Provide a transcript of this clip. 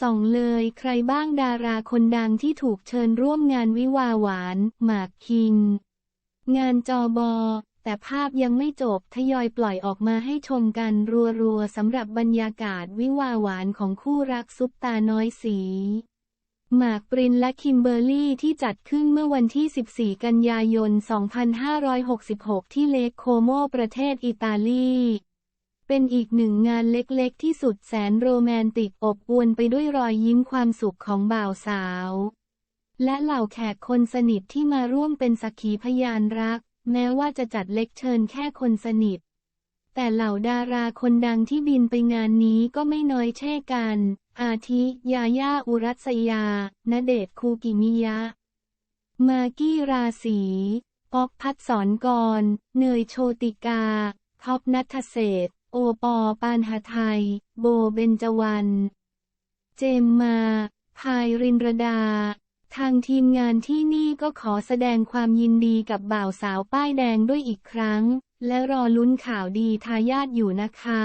ส่องเลยใครบ้างดาราคนดังที่ถูกเชิญร่วมงานวิวาหวาน หมากคิง งานจอบอ แต่ภาพยังไม่จบทยอยปล่อยออกมาให้ชมกันรัวๆสำหรับบรรยากาศวิวาหวานของคู่รักซุปตาน้อยสีหมากปรินและคิมเบอร์รี่ที่จัดขึ้นเมื่อวันที่ 14 กันยายน 2566 ที่เลคโคโมประเทศอิตาลี เป็นอีกหนึ่งงานเล็กๆ ที่สุดแสนโรแมนติกอบอวลไปด้วยรอยยิ้มความสุขของบ่าวสาว และเหล่าแขกคนสนิทที่มาร่วมเป็นสักขีพยานรัก แม้ว่าจะจัดเล็กเชิญแค่คนสนิท แต่เหล่าดาราคนดังที่บินไปงานนี้ก็ไม่น้อยเช่กัน อาทิ ยาย่าอุรัสยา ณเดชคูกิมิยะ มากี้ราศีป๊อกพัดสอนกร เนยโชติกา ท็อปนัทเศษ โอปอปานหาไทย โบเบนจวรรณ เจมมา พายรินรดา ทางทีมงานที่นี่ก็ขอแสดงความยินดีกับบ่าวสาวป้ายแดงด้วยอีกครั้ง และรอลุ้นข่าวดีทายาทอยู่นะคะ